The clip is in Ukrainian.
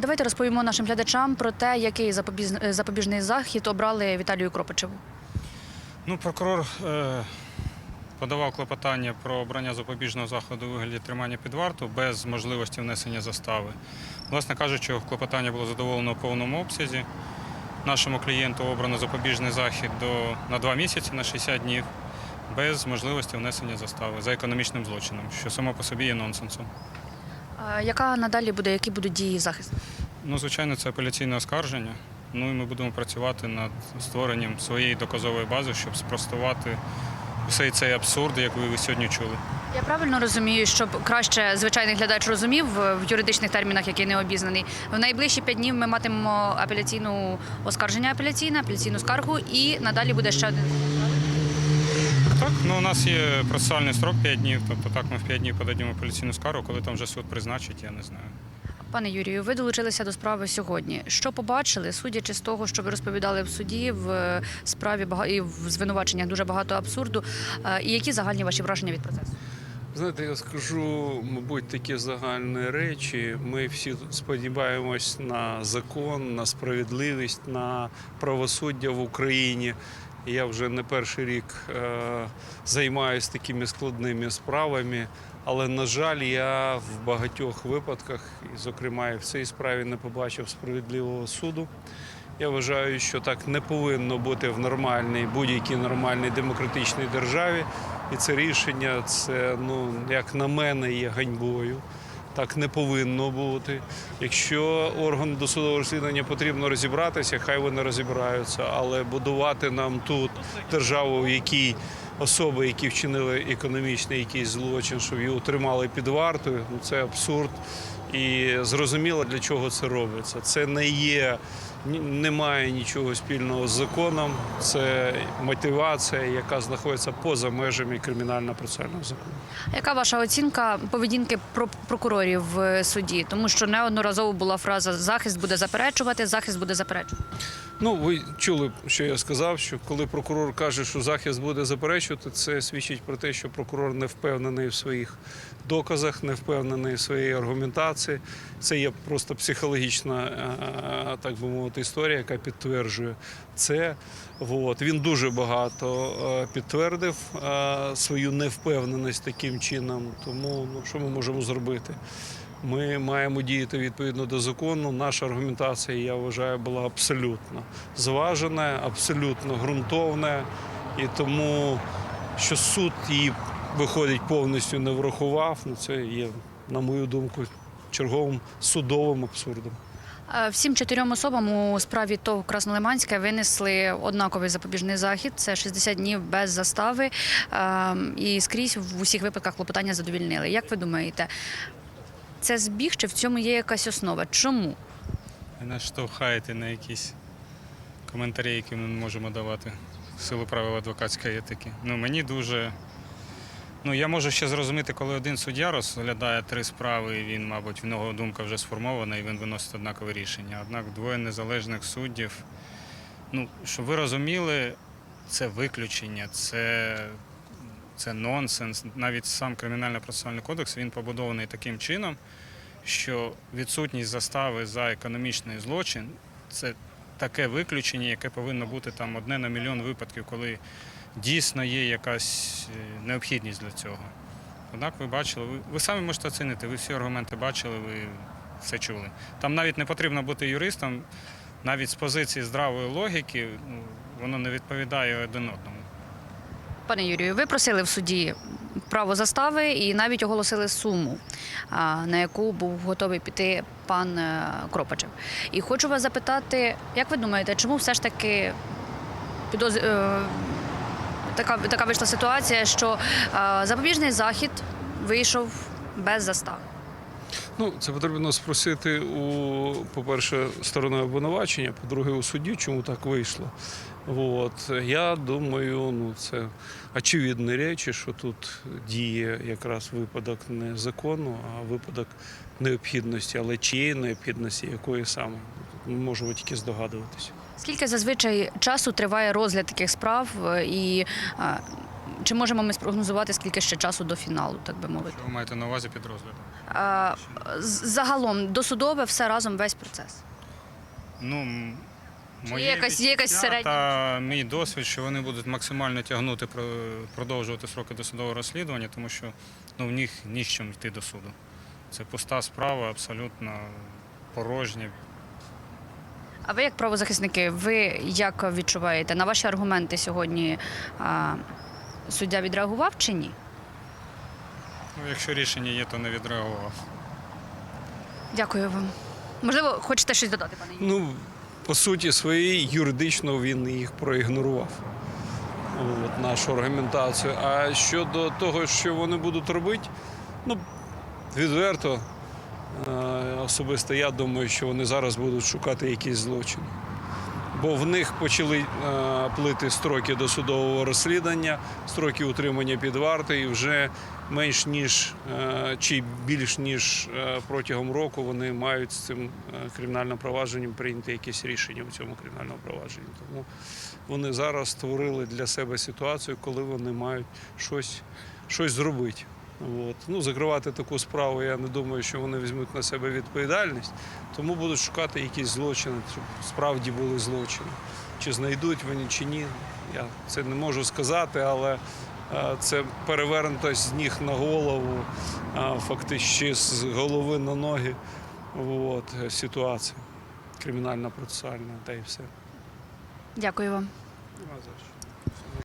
Давайте розповімо нашим глядачам про те, який запобіжний захід обрали Віталію Кропичеву. Ну, прокурор е, подавав клопотання про обрання запобіжного заходу у вигляді тримання під варту без можливості внесення застави. Власне кажучи, клопотання було задоволено в повному обсязі. Нашому клієнту обрано запобіжний захід до, на два місяці, на 60 днів, без можливості внесення застави за економічним злочином, що само по собі є нонсенсом. А Яка надалі буде, які будуть дії захисту? Ну, звичайно, це апеляційне оскарження. Ну і ми будемо працювати над створенням своєї доказової бази, щоб спростувати всей цей абсурд, як ви сьогодні чули. Я правильно розумію, щоб краще звичайний глядач розумів в в юридичних термінах, який не обізнаний. В найближчі п'ять днів ми матимемо апеляційну оскарження апеляційне, апеляційну скаргу, і надалі буде ще один. Так, ну у нас є процесуальний строк 5 днів, тобто так ми в 5 днів подаємо апеляційну скаргу, коли там вже суд призначить, я не знаю. Пане Юрію, ви долучилися до справи сьогодні. Що побачили, судячи з того, що ви розповідали в суді в е, справі бага- і в звинуваченнях дуже багато абсурду. Е, І які загальні ваші враження від процесу? Знаєте, я скажу, мабуть, такі загальні речі. Ми всі сподіваємось на закон, на справедливість, на правосуддя в Україні. Я вже не перший рік е, займаюся такими складними справами, але, на жаль, я в багатьох випадках, і, зокрема, і в цій справі не побачив справедливого суду. Я вважаю, що так не повинно бути в нормальній будь-якій нормальній демократичній державі. І це рішення, це, ну, як на мене, є ганьбою. Так не повинно бути. Якщо орган досудового розслідування потрібно розібратися, хай вони розібраються, але будувати нам тут державу, в якій особи, які вчинили економічний якийсь злочин, щоб її утримали під вартою, ну це абсурд. І зрозуміло, для чого це робиться. Це не є, немає нічого спільного з законом. Це мотивація, яка знаходиться поза межами кримінально-процесуального закону. Яка ваша оцінка поведінки про- прокурорів в суді? Тому що неодноразово була фраза захист буде заперечувати, захист буде заперечувати. Ну, ви чули, що я сказав, що коли прокурор каже, що захист буде заперечувати, це свідчить про те, що прокурор не впевнений в своїх доказах, не впевнений в своїй аргументації. Це є просто психологічна, е, так би мовити, історія, яка підтверджує це. От. Він дуже багато е, підтвердив е, свою невпевненість таким чином. Тому ну, що ми можемо зробити? Ми маємо діяти відповідно до закону. Наша аргументація, я вважаю, була абсолютно зважена, абсолютно ґрунтовна. І тому, що суд її виходить повністю не врахував, ну це є, на мою думку, черговим судовим абсурдом. Всім чотирьом особам у справі ТОВ Краснолиманське винесли однаковий запобіжний захід. Це 60 днів без застави. І скрізь в усіх випадках клопотання задовільнили. Як ви думаєте, це збіг чи в цьому є якась основа? Чому? Ви нас штовхаєте на якісь коментарі, які ми можемо давати силу правил адвокатської етики. Ну, мені дуже. Ну, я можу ще зрозуміти, коли один суддя розглядає три справи, і він, мабуть, в нього думка вже сформована, і він виносить однакове рішення. Однак двоє незалежних суддів, ну, щоб ви розуміли, це виключення, це, це нонсенс. Навіть сам кримінально-процесуальний кодекс він побудований таким чином, що відсутність застави за економічний злочин це таке виключення, яке повинно бути там одне на мільйон випадків, коли дійсно є якась е, необхідність для цього. Однак ви бачили, ви, ви самі можете оцінити, ви всі аргументи бачили, ви все чули. Там навіть не потрібно бути юристом, навіть з позиції здравої логіки ну, воно не відповідає один одному. Пане Юрію, ви просили в суді право застави і навіть оголосили суму, на яку був готовий піти пан е, Кропачев. І хочу вас запитати, як ви думаєте, чому все ж таки підоз... е, така, така вийшла ситуація, що е, запобіжний захід вийшов без застави? Ну, це потрібно спросити у, по-перше, сторони обвинувачення, по-друге, у судді, чому так вийшло. От. Я думаю, ну, це очевидні речі, що тут діє якраз випадок не закону, а випадок необхідності, але чиєї необхідності, якої саме, ми можемо тільки здогадуватися. Скільки зазвичай часу триває розгляд таких справ, е, і чи можемо ми спрогнозувати, скільки ще часу до фіналу, так би мовити? Що ви маєте на увазі під розглядом? Загалом досудове все разом весь процес? Ну, моє є якась- є якась відчуття середня? Та мій досвід, що вони будуть максимально тягнути, про- продовжувати сроки досудового розслідування, тому що ну, в них ні з чим йти до суду. Це пуста справа, абсолютно порожня. А ви як правозахисники, ви як відчуваєте на ваші аргументи сьогодні а, суддя відреагував чи ні? Ну, якщо рішення є, то не відреагував. Дякую вам. Можливо, хочете щось додати, пане Юрію? Ну, по суті своїй, юридично він їх проігнорував. От, нашу аргументацію. А щодо того, що вони будуть робити, ну, відверто, е, особисто я думаю, що вони зараз будуть шукати якісь злочини. Бо в них почали е, плити строки досудового розслідування, строки утримання під вартою, і вже менш ніж е, чи більш ніж е, протягом року вони мають з цим е, кримінальним провадженням прийняти якесь рішення в цьому кримінальному провадженні. Тому вони зараз створили для себе ситуацію, коли вони мають щось, щось зробити. От. Ну, закривати таку справу, я не думаю, що вони візьмуть на себе відповідальність, тому будуть шукати якісь злочини, щоб справді були злочини. Чи знайдуть вони, чи ні, я це не можу сказати, але це перевернуто з ніг на голову, е, фактично з голови на ноги. От, е, ситуація кримінально процесуальна, та й все. Дякую вам. Що.